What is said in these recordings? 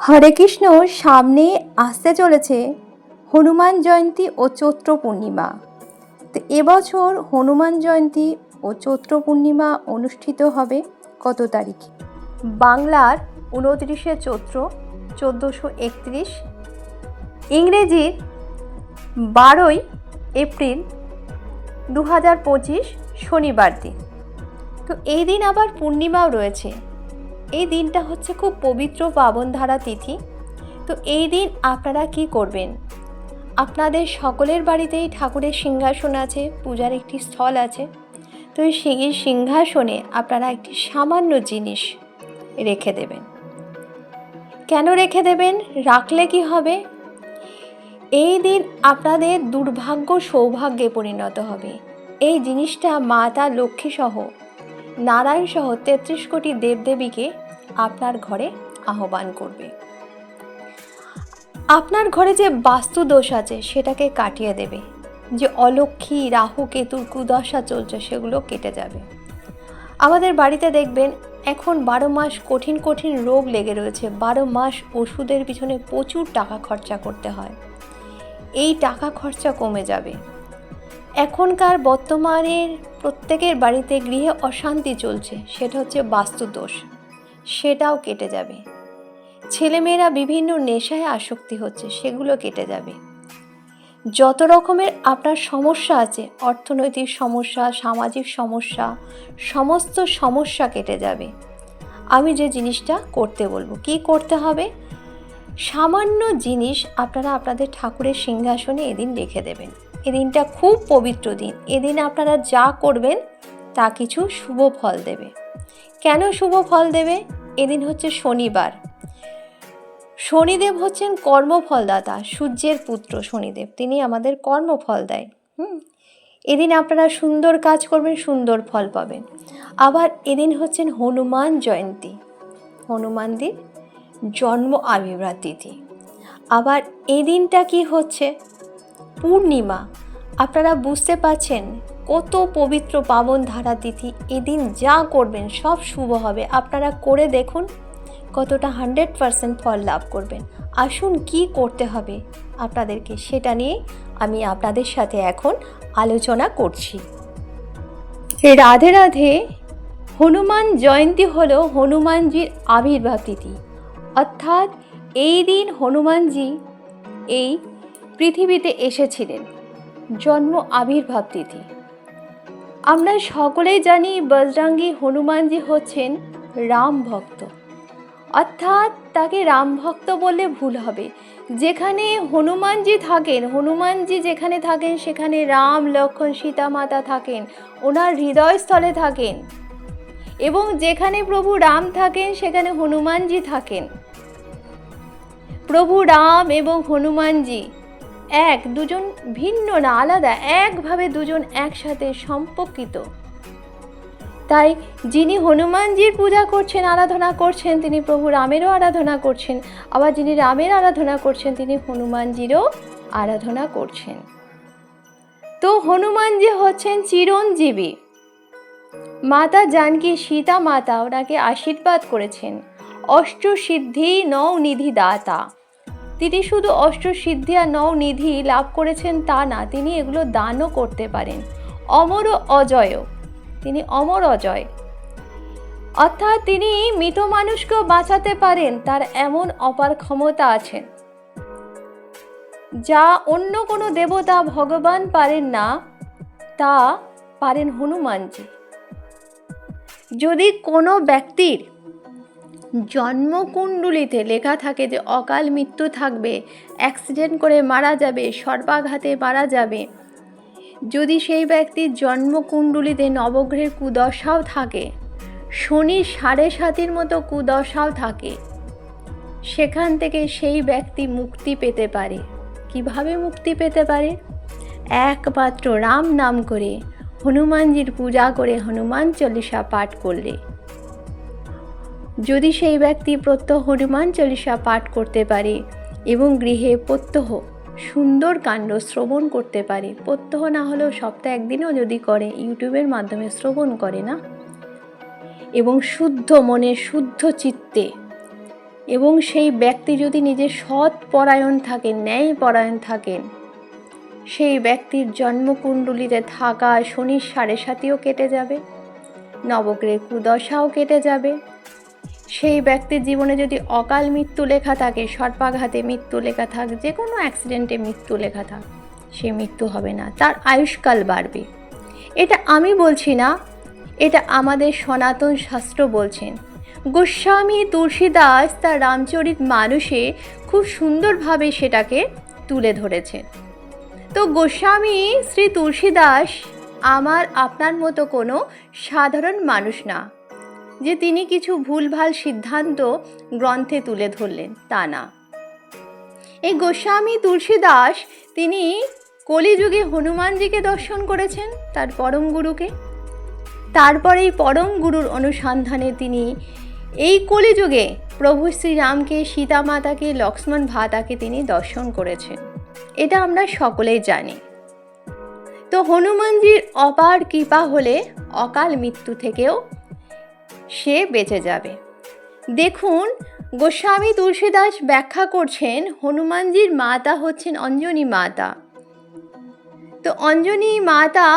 হরে কৃষ্ণ, সামনে আসতে চলেছে হনুমান জয়ন্তী ও চৈত্র পূর্ণিমা। তো এবছর হনুমান জয়ন্তী ও চৈত্র পূর্ণিমা অনুষ্ঠিত হবে কত তারিখে? বাংলার উনত্রিশে চৈত্র চোদ্দোশো একত্রিশ। ইংরেজির বারোই এপ্রিল দু হাজার পঁচিশ শনিবার দিন। তো এই দিন আবার পূর্ণিমাও রয়েছে। এই দিনটা হচ্ছে খুব পবিত্র পাবনধারা তিথি। তো এই দিন আপনারা কি করবেন? আপনাদের সকলের বাড়িতেই ঠাকুরের সিংহাসন আছে, পূজার একটি স্থল আছে। তো এই সিংহাসনে আপনারা একটি সামান্য জিনিস রেখে দেবেন। কেন রেখে দেবেন? রাখলে কি হবে? এই দিন আপনাদের দুর্ভাগ্য সৌভাগ্যে পরিণত হবে। এই জিনিসটা মাতা লক্ষ্মী সহ নারায়ণ সহ তেত্রিশ কোটি দেবদেবীকে আপনার ঘরে আহ্বান করবে। আপনার ঘরে যে বাস্তু দোষ আছে, সেটাকে কাটিয়ে দেবে। যে অলক্ষী রাহু কেতুর কুদশা চলছে, সেগুলো কেটে যাবে। আমাদের বাড়িতে দেখবেন, এখন বারো মাস কঠিন কঠিন রোগ লেগে রয়েছে। বারো মাস ওষুধের পিছনে প্রচুর টাকা খরচা করতে হয়। এই টাকা খরচা কমে যাবে। এখনকার বর্তমানের প্রত্যেকের বাড়িতে গৃহে অশান্তি চলছে, সেটা হচ্ছে বাস্তুদোষ। সেটাও কেটে যাবে। ছেলেমেয়েরা বিভিন্ন নেশায় আসক্তি হচ্ছে, সেগুলো কেটে যাবে। যত রকমের আপনার সমস্যা আছে, অর্থনৈতিক সমস্যা, সামাজিক সমস্যা, সমস্ত সমস্যা কেটে যাবে। আমি যে জিনিসটা করতে বলব, কি করতে হবে? সামান্য জিনিস আপনারা আপনাদের ঠাকুরের সিংহাসনে এদিন রেখে দেবেন। এদিনটা খুব পবিত্র দিন। এদিন আপনারা যা করবেন, তা কিছু শুভ ফল দেবে। কেন শুভ ফল দেবে? এদিন হচ্ছে শনিবার। শনিদেব হচ্ছেন কর্মফলদাতা, সূর্যের পুত্র শনিদেব। তিনি আমাদের কর্মফল দেয়। হুম? এদিন আপনারা সুন্দর কাজ করবেন, সুন্দর ফল পাবেন। আবার এদিন হচ্ছেন হনুমান জয়ন্তী। হনুমানদের জন্ম আবির্ভাব তিথি। আবার এই দিনটা কি হচ্ছে? পূর্ণিমা। আপনারা বুঝতে পারছেন কত পবিত্র পাবন ধারা তিথি। এদিন যা করবেন, সব শুভ হবে। আপনারা করে দেখুন কতটা হান্ড্রেড পারসেন্ট ফল লাভ করবেন। আসুন কি করতে হবে আপনাদেরকে সেটা নিয়ে আমি আপনাদের সাথে এখন আলোচনা করছি। রাধে রাধে, হনুমান জয়ন্তী হলো হনুমানজির আবির্ভাব তিথি। অর্থাৎ এই দিন হনুমানজি এই পৃথিবীতে এসেছিলেন। জন্ম আবির্ভাব তিথি। আমরা সকলেই জানি বজরাঙ্গী হনুমানজি হচ্ছেন রাম ভক্ত। অর্থাৎ তাকে রাম ভক্ত বললে ভুল হবে। যেখানে হনুমানজি থাকেন, হনুমানজি যেখানে থাকেন, সেখানে রাম, লক্ষ্মণ, সীতা মাতা থাকেন, ওনার হৃদয়স্থলে থাকেন। এবং যেখানে প্রভু রাম থাকেন, সেখানে হনুমানজি থাকেন। প্রভু রাম এবং হনুমানজি এক, দুজন ভিন্ন না, আলাদা। একভাবে দুজন একসাথে সম্পর্কিত। তাই যিনি হনুমানজির পূজা করছেন, আরাধনা করছেন, তিনি প্রভু রামেরও আরাধনা করছেন। আবার যিনি রামের আরাধনা করছেন, তিনি হনুমানজিরও আরাধনা করছেন। তো হনুমানজি হচ্ছেন চিরঞ্জীবী। মাতা জানকী সীতা মাতা ওনাকে আশীর্বাদ করেছেন। অষ্টসিদ্ধি নৌনিধি দাতা তিনি শুধু অষ্টসিদ্ধি আর নৌনিধি লাভ করেছেন তা না, তিনি এগুলো দানও করতে পারেন। অমর অজয়, তিনি অমর অজয়। অর্থাৎ তিনি মৃত মানুষকেও বাঁচাতে পারেন, তার এমন অপার ক্ষমতা আছেন যা অন্য কোনো দেবতা ভগবান পারেন না, তা পারেন হনুমানজি। যদি কোনো ব্যক্তির জন্মকুণ্ডলিতে লেখা থাকে যে অকাল মৃত্যু থাকবে, অ্যাক্সিডেন্ট করে মারা যাবে, সর্বাঘাতে মারা যাবে। যদি সেই ব্যক্তির জন্মকুণ্ডলিতে নবগ্রহের কুদশাও থাকে, শনি সাড়ে সাতির মতো কুদশাও থাকে, সেখান থেকে সেই ব্যক্তি মুক্তি পেতে পারে। কীভাবে মুক্তি পেতে পারে? একমাত্র রাম নাম করে হনুমানজির পূজা করে হনুমান চল্লিশা পাঠ করলে। যদি সেই ব্যক্তি প্রত্যহ হনুমান চল্লিশা পাঠ করতে পারে এবং গৃহে প্রত্যহ সুন্দর কাণ্ড শ্রবণ করতে পারে, প্রত্যহ না হলেও সপ্তাহে একদিনও যদি করে, ইউটিউবের মাধ্যমে শ্রবণ করে না? এবং শুদ্ধ মনে, শুদ্ধ চিত্তে এবং সেই ব্যক্তি যদি নিজের সৎ পরায়ণ থাকেন ন্যায় পরায়ণ থাকেন সেই ব্যক্তির জন্মকুণ্ডলিতে থাকা শনির সাড়ে সাতিও কেটে যাবে, নবগ্রহের কুদশাও কেটে যাবে সেই ব্যক্তির জীবনে যদি অকাল মৃত্যু লেখা থাকে, সর্পাঘাতে মৃত্যু লেখা থাক যে কোনো অ্যাক্সিডেন্টে মৃত্যু লেখা থাক, সে মৃত্যু হবে না। তার আয়ুষ্কাল বাড়বে। এটা আমি বলছি না, এটা আমাদের সনাতন শাস্ত্র বলছেন। গোস্বামী তুলসীদাস, তার রামচরিত মানুষে খুব সুন্দরভাবে সেটাকে তুলে ধরেছেন। তো গোস্বামী শ্রী তুলসীদাস আমার, আপনার মতো কোনো সাধারণ মানুষ না। যে তিনি কিছু ভুলভাল সিদ্ধান্ত গ্রন্থে তুলে ধরলেন, তা না। এই গোস্বামী তুলসীদাস, তিনি কলিযুগে হনুমানজিকে দর্শন করেছেন, তার পরম গুরুকে। তারপরে এই পরম গুরুর অনুসন্ধানে তিনি এই কলিযুগে প্রভু শ্রীরামকে সীতা মাতাকে লক্ষ্মণ ভাতাকে তিনি দর্শন করেছেন। এটা আমরা সকলেই জানি। তো হনুমানজির অপার কৃপা হলে অকাল মৃত্যু থেকেও সে বেঁচে যাবে। দেখুন, গোস্বামী তুলসীদাস ব্যাখ্যা করছেন, হনুমানজির মাতা হচ্ছেন অঞ্জনী মাতা। তো অঞ্জনী মাতা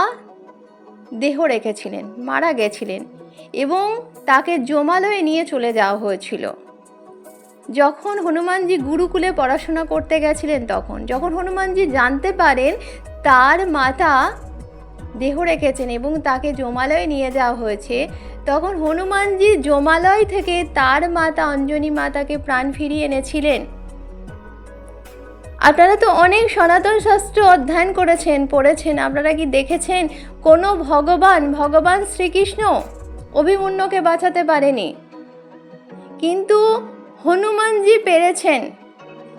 দেহ রেখেছিলেন, মারা গেছিলেন এবং তাকে জমালয়ে নিয়ে চলে যাওয়া হয়েছিল। যখন হনুমানজি গুরুকুলে পড়াশোনা করতে গেছিলেন তখন, যখন হনুমানজি জানতে পারেন তার মাতা দেহ রেখেছেন এবং তাকে জমালয়ে নিয়ে যাওয়া হয়েছে তখন হনুমানজি জমালয় থেকে তার মাতা অঞ্জনী মাতাকে প্রাণ ফিরিয়ে এনেছিলেন। আপনারা তো অনেক সনাতন শাস্ত্র অধ্যয়ন করেছেন, পড়েছেন। আপনারা কি দেখেছেন কোনো ভগবান ভগবান শ্রীকৃষ্ণ অভিমন্যুকে বাঁচাতে পারেনি? কিন্তু হনুমানজি পেরেছেন।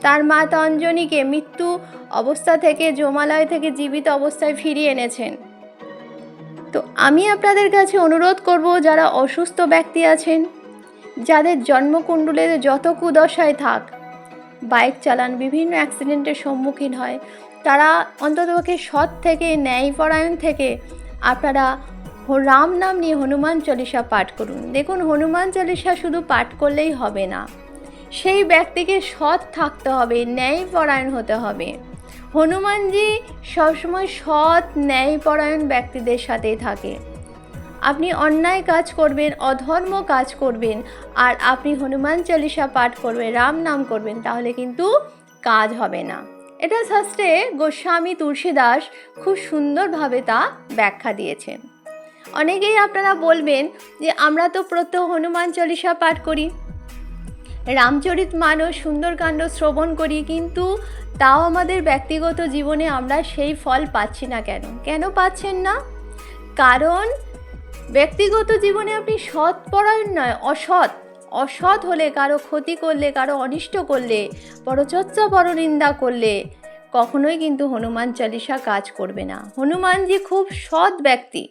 তার মাতা অঞ্জনীকে মৃত্যু অবস্থা থেকে জমালয় থেকে জীবিত অবস্থায় ফিরিয়ে এনেছেন। তো আমি আপনাদের কাছে অনুরোধ করব যারা অসুস্থ ব্যক্তি আছেন, যাদের জন্মকুণ্ডলে যত কুদশায় থাক, বাইক চালান, বিভিন্ন অ্যাক্সিডেন্টের সম্মুখীন হয়, তারা অন্ততপক্ষে সৎ থেকে, ন্যায়পরায়ণ থেকে আপনারা রাম নাম নিয়ে হনুমান চল্লিশা পাঠ করুন। দেখুন, হনুমান চল্লিশা শুধু পাঠ করলেই হবে না। সেই ব্যক্তিকে সৎ থাকতে হবে, ন্যায়পরায়ণ হতে হবে। হনুমানজি সবসময় সৎ ন্যায়পরায়ণ ব্যক্তিদের সাথেই থাকে। আপনি অন্যায় কাজ করবেন, অধর্ম কাজ করবেন, আর আপনি হনুমান চালিসা পাঠ করবেন, রাম নাম করবেন, তাহলে কিন্তু কাজ হবে না। এটা শাস্ত্রে গোস্বামী তুলসীদাস খুব সুন্দরভাবে তা ব্যাখ্যা দিয়েছেন। অনেকেই আপনারা বলবেন যে, আমরা তো প্রত্যহ হনুমান চালিসা পাঠ করি। রামচরিত মানস সুন্দরকাণ্ড শ্রবণ করি, কিন্তু তাও আমাদের ব্যক্তিগত জীবনে আমরা সেই ফল পাচ্ছি না কেন? কেন পাচ্ছেন না? কারণ ব্যক্তিগত জীবনে আপনি সৎ পরায়ণ নয়, অসৎ। অসৎ হলে কারও ক্ষতি করলে, কারও অনিষ্ট করলে, পরচর্চা, পরনিন্দা করলে কখনোই কিন্তু হনুমান চালিসা কাজ করবে না। হনুমানজি খুব সৎ ব্যক্তি।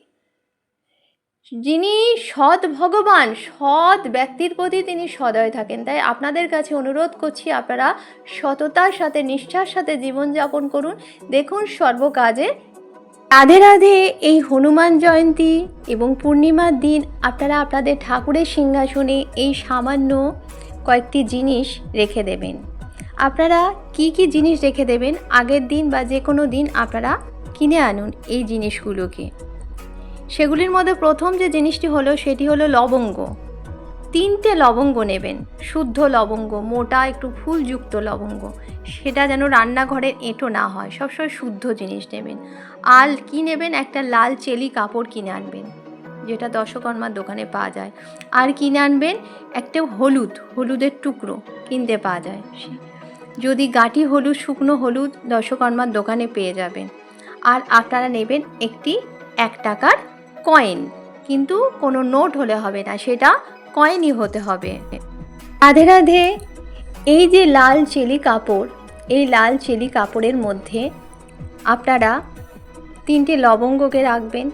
যিনি সৎ ভগবান, সৎ ব্যক্তির প্রতি তিনি সদয় থাকেন। তাই আপনাদের কাছে অনুরোধ করছি, আপনারা সততার সাথে, নিষ্ঠার সাথে জীবনযাপন করুন। দেখুন সর্বকাজে রাধে রাধে, এই হনুমান জয়ন্তী এবং পূর্ণিমার দিন আপনারা আপনাদের ঠাকুরের সিংহাসনে এই সামান্য কয়েকটি জিনিস রেখে দেবেন। আপনারা কি কি জিনিস রেখে দেবেন? আগের দিন বা যে কোনো দিন আপনারা কিনে আনুন এই জিনিসগুলোকে। সেগুলির মধ্যে প্রথম যে জিনিসটি হলো সেটি হলো লবঙ্গ। তিনটে লবঙ্গ নেবেন, শুদ্ধ লবঙ্গ, মোটা, একটু ফুলযুক্ত লবঙ্গ। সেটা যেন রান্নাঘরের এঁটো না হয়, সবসময় শুদ্ধ জিনিস নেবেন। আল কি নেবেন? একটা লাল চেলি কাপড় কিনে আনবেন, যেটা দশকর্মার দোকানে পাওয়া যায়। আর কিনে আনবেন একটা হলুদ, হলুদের টুকরো কিনতে পাওয়া যায়। যদি গাটি হলুদ, শুকনো হলুদ দশকর্মার দোকানে পেয়ে যাবেন। আর আপনারা নেবেন একটি এক টাকার কয়েন কিন্তু কোনো নোট হলে হবে না, সেটা কয়েনই হতে হবে। রাধে রাধে, এই যে লাল চেলি কাপড়, এই লাল চেলি কাপড়ের মধ্যে আপনারা তিনটে লবঙ্গকে রাখবেন,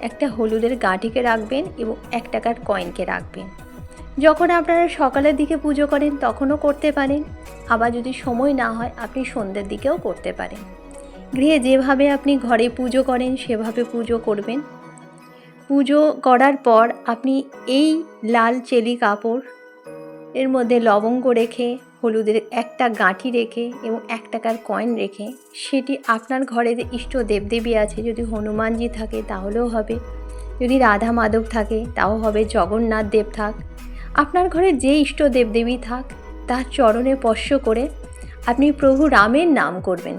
একটা হলুদের গাঁটিকে রাখবেন এবং এক টাকার কয়েনকে রাখবেন। যখন আপনারা সকালের দিকে পুজো করেন, তখনও করতে পারেন, আবার যদি সময় না হয়, আপনি সন্ধ্যের দিকেও করতে পারেন। গৃহে যেভাবে আপনি ঘরে পুজো করেন, সেভাবে পুজো করবেন। পুজো করার পর আপনি এই লাল চেলি কাপড় এর মধ্যে লবঙ্গ রেখে, হলুদের একটা গাঁঠি রেখে এবং এক টাকার কয়েন রেখে, সেটি আপনার ঘরে যে ইষ্ট দেবদেবী আছে, যদি হনুমানজি থাকে তাহলেও হবে। যদি রাধা মাধব থাকে তাও হবে, জগন্নাথ দেব থাক। আপনার ঘরে যে ইষ্ট দেবদেবী থাক, তার চরণে স্পর্শ করে আপনি প্রভু রামের নাম করবেন।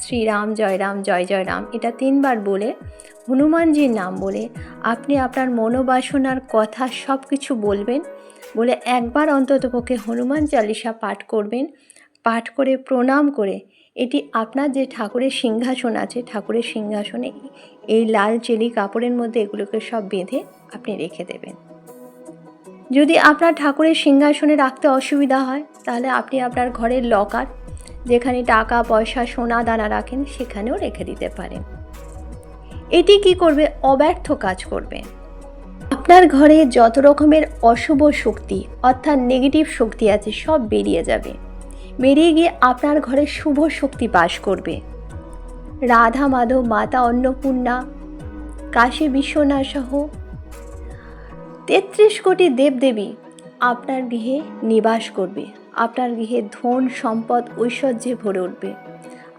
শ্রীরাম, জয় রাম, জয় জয় রাম, এটা তিনবার বলে, হনুমানজির নাম বলে, আপনি আপনার মনোবাসনার কথা সব কিছু বলবেন, বলে একবার অন্ততপক্ষে হনুমান চালিসা পাঠ করবেন, পাঠ করে প্রণাম করে, এটি আপনার যে ঠাকুরের সিংহাসন আছে, ঠাকুরের সিংহাসনে এই লাল চেলি কাপড়ের মধ্যে এগুলোকে সব বেঁধে আপনি রেখে দেবেন। যদি আপনার ঠাকুরের সিংহাসনে রাখতে অসুবিধা হয়, তাহলে আপনি আপনার ঘরের লকার যেখানে টাকা, পয়সা, সোনা, দানা রাখেন, সেখানেও রেখে দিতে পারেন। এটি কি করবে? অব্যর্থ কাজ করবে। আপনার ঘরে যত রকমের অশুভ শক্তি, অর্থাৎ নেগেটিভ শক্তি আছে, সব বেরিয়ে যাবে। বেরিয়ে গিয়ে আপনার ঘরে শুভ শক্তি বাস করবে। রাধা মাধব, মাতা অন্নপূর্ণা, কাশী বিশ্বনাথ সহ তেত্রিশ কোটি দেবদেবী আপনার গৃহে নিবাস করবে। আপনার গৃহে ধন, সম্পদ, ঐশ্বর্যে ভরে উঠবে।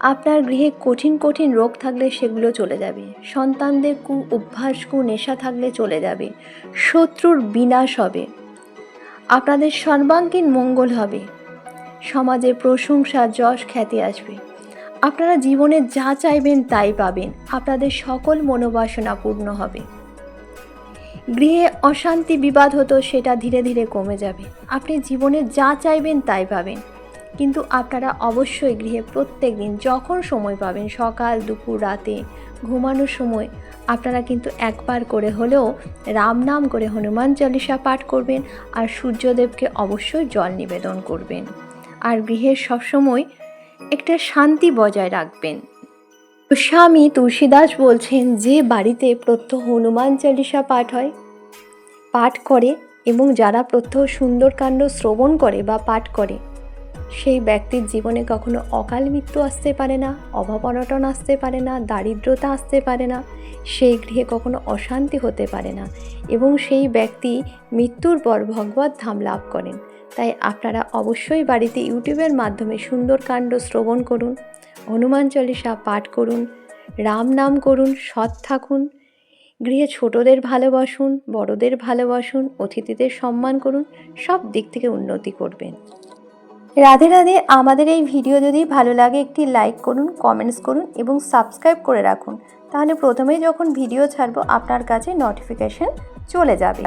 আপনার গৃহে কঠিন কঠিন রোগ থাকলে সেগুলো চলে যাবে। সন্তানদের কু অভ্যাস, কু নেশা থাকলে চলে যাবে। শত্রুর বিনাশ হবে। আপনাদের সর্বাঙ্গীন মঙ্গল হবে। সমাজে প্রশংসা, যশ, খ্যাতি আসবে। আপনারা জীবনে যা চাইবেন তাই পাবেন। আপনাদের সকল মনোবাসনা পূর্ণ হবে। গৃহে অশান্তি বিবাদ হতো সেটা ধীরে ধীরে কমে যাবে। আপনি জীবনে যা চাইবেন তাই পাবেন। কিন্তু আপনারা অবশ্যই গৃহে প্রত্যেক দিন যখন সময় পাবেন, সকাল, দুপুর, রাতে ঘুমানোর সময়, আপনারা কিন্তু একবার করে হলেও রাম নাম করে হনুমান চালিসা পাঠ করবেন আর সূর্যদেবকে অবশ্যই জল নিবেদন করবেন। আর গৃহে সবসময় একটা শান্তি বজায় রাখবেন। স্বামী তুলসীদাস বলছেন যে বাড়িতে প্রত্যহ হনুমান চালিসা পাঠ হয়। পাঠ করে এবং যারা প্রত্যহ সুন্দরকাণ্ড শ্রবণ করে বা পাঠ করে, সেই ব্যক্তির জীবনে কখনো অকাল মৃত্যু আসতে পারে না, অভাব অনটন আসতে পারে না, দারিদ্রতা আসতে পারে না, সেই গৃহে কখনো অশান্তি হতে পারে না এবং সেই ব্যক্তি মৃত্যুর পর ভগবত ধাম লাভ করেন। তাই আপনারা অবশ্যই বাড়িতে ইউটিউবের মাধ্যমে সুন্দরকাণ্ড শ্রবণ করুন হনুমান চল্লিশা পাঠ করুন, রাম নাম করুন, সৎ থাকুন, গৃহে ছোটদের ভালোবাসুন, বড়দের ভালোবাসুন, অতিথিদের সম্মান করুন, সব দিক থেকে উন্নতি করবেন। রাধে রাধে, আমাদের এই ভিডিও যদি ভালো লাগে একটি লাইক করুন, কমেন্টস করুন এবং সাবস্ক্রাইব করে রাখুন। তাহলে প্রথমেই যখন ভিডিও ছাড়বো, আপনার কাছে নোটিফিকেশন চলে যাবে।